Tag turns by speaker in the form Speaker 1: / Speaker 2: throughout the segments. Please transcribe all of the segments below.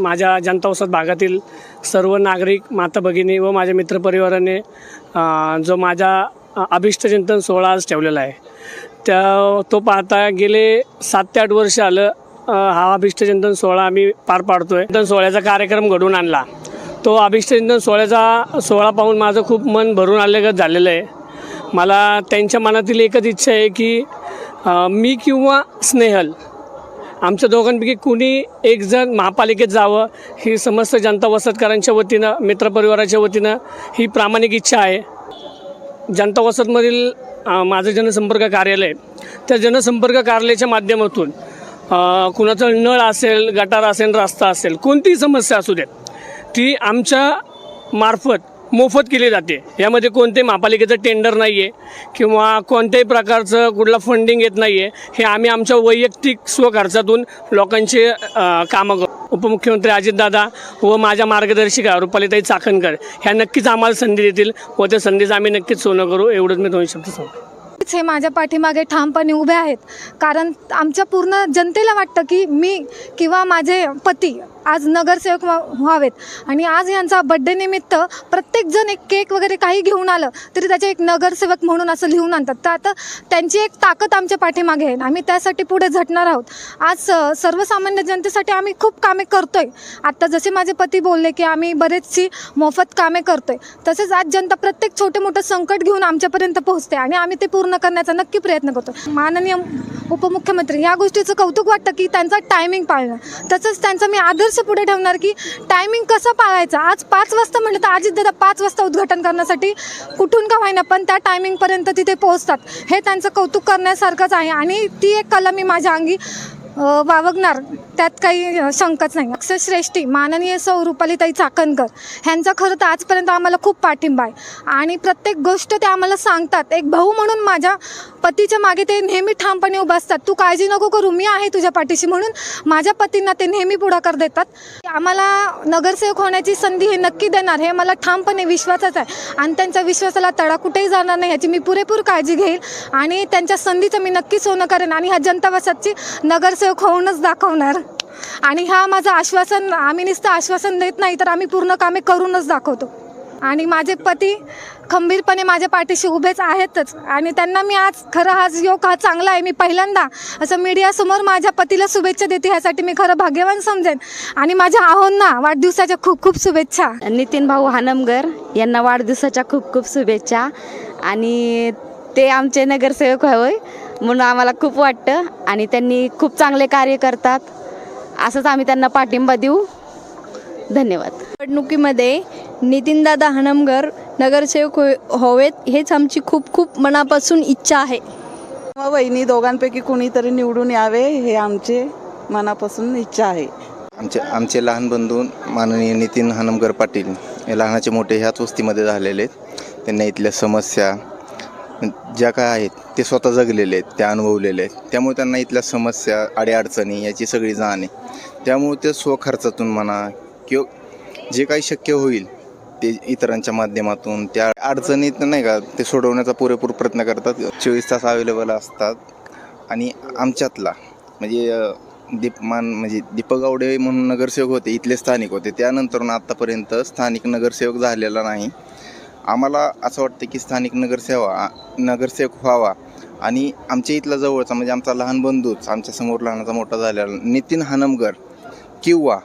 Speaker 1: माझ्या जनता वसत भागातील सर्व नागरिक माता भगिनी व माझ्या मित्रपरिवाराने जो माझा अभिष्टचिंतन सोहळा आज ठेवलेला आहे त्या तो पाहता गेले सात ते आठ वर्ष आलं हा अभिष्टचिंतन सोहळा आम्ही पार पाडतो आहे चिंतन सोहळ्याचा कार्यक्रम घडवून आणला. तो अभिष्टचिंतन सोहळ्याचा सोहळा पाहून माझं खूप मन भरून आलेलं झालेलं आहे. मला त्यांच्या मनातील एकच इच्छा आहे की मी किंवा स्नेहल आमच्या दोघांपैकी कुणी एक जण महापालिकेत जावं ही समस्त जनता वसतकरांच्या वतीनं मित्रपरिवाराच्या वतीनं ही प्रामाणिक इच्छा आहे. जनता वसतमधील माझं जनसंपर्क कार्यालय त्या जनसंपर्क कार्यालयाच्या माध्यमातून कुणाचं नळ असेल गटार असेल रस्ता असेल कोणतीही समस्या असू देत ती आमच्या मार्फत मोफत केली जाते. यामध्ये कोणते महापालिकेचं टेंडर नाही आहे किंवा कोणत्याही प्रकारचं कुठलं फंडिंग येत नाही आहे हे आम्ही आमच्या वैयक्तिक स्वखर्चातून लोकांचे कामं करतो उपमुख्यमंत्री अजितदादा व माझ्या मार्गदर्शिका रुपालीताई चाकणकर ह्या नक्कीच आम्हाला संधी देतील व त्या संधीचं आम्ही नक्कीच सोनं करू एवढंच मी दोन शब्द सांगतो.
Speaker 2: हे माझ्या पाठीमागे ठामपणे उभे आहेत. कारण आमच्या पूर्ण जनतेला वाटतं की मी किंवा माझे पती आज नगरसेवक व्हा- व्हावेत. आणि आज यांचा बड्डे निमित्त प्रत्येकजण एक केक वगैरे काही घेऊन आलं तरी त्याचे एक नगरसेवक म्हणून असं लिहून आणतात. तर आता त्यांची एक ताकद आमच्या पाठीमागे आहे. आम्ही त्यासाठी पुढे झटणार आहोत. आज सर्वसामान्य जनतेसाठी आम्ही खूप कामे करतोय. आत्ता जसे माझे पती बोलले की आम्ही बरेचशी मोफत कामे करतोय. तसेच आज जनता प्रत्येक छोटे मोठं संकट घेऊन आमच्यापर्यंत पोहोचते आणि आम्ही ते पूर्ण करण्याचा नक्की प्रयत्न करतो. माननीय उपमुख्यमंत्री या गोष्टीचं कौतुक वाटतं की त्यांचा टायमिंग पाळणं. तसंच त्यांचा मी आदर्श पुढे ठेवणार की टायमिंग कसं पाळायचं? आज पाच वाजता म्हटलं तर अजित दादा पाच वाजता उद्घाटन करण्यासाठी कुठून का व्हायना पण त्या टायमिंगपर्यंत तिथे पोहोचतात. हे त्यांचं कौतुक करण्यासारखंच आहे. आणि ती एक कला मी माझ्या अंगी वावगणार. त्यात काही शंकच शंकाच नाही. अक्षरश्रेष्ठी माननीय सौ रुपालीताई चाकणकर ह्यांचा खरं तर आजपर्यंत आम्हाला खूप पाठिंबा आहे. आणि प्रत्येक गोष्ट ते आम्हाला सांगतात. एक भाऊ म्हणून माझ्या पतीच्या मागे ते नेहमी ठामपणे उभं असतात. तू काळजी नको करू मी आहे तुझ्या पाठीशी म्हणून माझ्या पतींना ते नेहमी पुढाकार देतात. आम्हाला नगरसेवक होण्याची संधी हे नक्की देणार हे मला ठामपणे विश्वासच आहे. आणि त्यांच्या विश्वासाला तडा कुठेही जाणार नाही याची मी पुरेपूर काळजी घेईल. आणि त्यांच्या संधीचं मी नक्की सोनं करेन. आणि ह्या जनता नगर नगरसेवक होऊनच दाखवणार. आणि हा माझं आश्वासन आम्ही नुसतं आश्वासन देत नाही तर आम्ही पूर्ण कामे करूनच दाखवतो. आणि माझे पती खंबीरपणे माझ्या पाठीशी उभेच आहेतच. आणि त्यांना मी आज खरं हा योग हा चांगला आहे. मी पहिल्यांदा असं मीडियासमोर माझ्या पतीला शुभेच्छा देते. ह्यासाठी मी खरं भाग्यवान समजेन. आणि माझ्या आहोंना वाढदिवसाच्या खूप खूप शुभेच्छा.
Speaker 3: नितीन भाऊ हानमगर यांना वाढदिवसाच्या खूप खूप शुभेच्छा. आणि ते आमचे नगरसेवक होय म्हणून आम्हाला खूप वाटतं आणि त्यांनी खूप चांगले कार्य करतात. असंच आम्ही त्यांना पाठिंबा देऊ. धन्यवाद.
Speaker 4: निवडणुकीमध्ये नितीनदादा हणमगर नगरसेवक हो- व्हावेत हेच आमची खूप खूप मनापासून इच्छा आहे.
Speaker 5: किंवा वहिनी दोघांपैकी कुणीतरी निवडून यावे हे आमचे मनापासून इच्छा आहे.
Speaker 6: आमचे आमचे लहान बंधू माननीय नितीन हनमकर पाटील हे लहानाचे मोठे ह्याच वस्तीमध्ये झालेले आहेत. त्यांना इथल्या समस्या ज्या काय आहेत ते स्वतः जगलेले आहेत त्या अनुभवलेले आहेत. त्यामुळे त्यांना इथल्या समस्या अडीअडचणी याची सगळी जाण आहे. त्यामुळे ते स्वखर्चातून म्हणा किंवा जे काही शक्य होईल ते इतरांच्या माध्यमातून त्या अडचणीत नाही का ते सोडवण्याचा पुरेपूर प्रयत्न करतात. चोवीस तास अवेलेबल असतात. आणि आमच्यातला म्हणजे दीपमान म्हणजे दीपक गावडे म्हणून नगरसेवक होते इथले स्थानिक होते. त्यानंतर आत्तापर्यंत स्थानिक नगरसेवक झालेला नाही. आम्हाला असं वाटतं की स्थानिक नगरसेवा नगरसेवक व्हावा. आणि आमच्या इथला जवळचा म्हणजे आमचा लहान बंधूच आमच्यासमोर लहानाचा मोठा झालेला नितीन हनमगर किंवा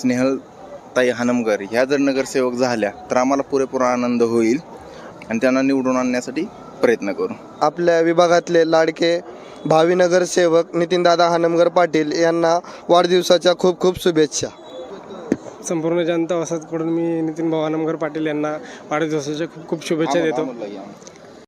Speaker 6: स्नेहल ताई हनमगर ह्या जर नगरसेवक झाल्या तर आम्हाला पुरेपूर आनंद होईल आणि त्यांना निवडून आणण्यासाठी प्रयत्न करू.
Speaker 7: आपल्या विभागातले लाडके भावी नगरसेवक नितीनदादा हानमगर पाटील यांना वाढदिवसाच्या खूप खूप शुभेच्छा.
Speaker 1: संपूर्ण जनता वसतकडून मी नितीन भाऊ पाटील यांना वाढदिवसाच्या खूप खूप शुभेच्छा देतो.